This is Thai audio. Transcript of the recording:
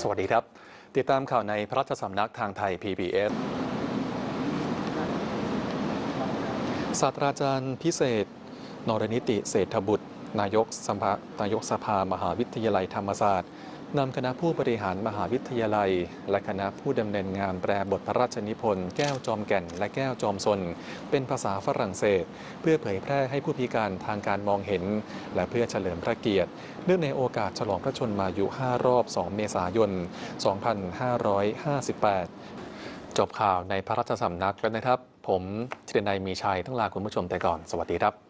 สวัสดีครับ ติดตามข่าวในพระราชสำนักทางไทย PBS ศาสตราจารย์พิเศษ นรนิติเศรษฐบุตร นายกสภานายกสภามหาวิทยาลัยธรรมศาสตร์ นำคณะผู้บริหารมหาวิทยาลัย และคณะผู้ดำเนินงานแปลบทพระราชนิพนธ์แก้วจอมแก่นและแก้วจอมซน เป็นภาษาฝรั่งเศส เพื่อเผยแพร่ให้ผู้พิการทางการมองเห็น และเพื่อเฉลิมพระเกียรติ เนื่องในโอกาสฉลองพระชนมายุ 5 รอบ 2 เมษายน 2558 จบข่าวในพระราชสำนักแล้วนะครับ ผมธีรนัยมีชัยต้องลาคุณผู้ชมแต่ก่อน สวัสดีครับ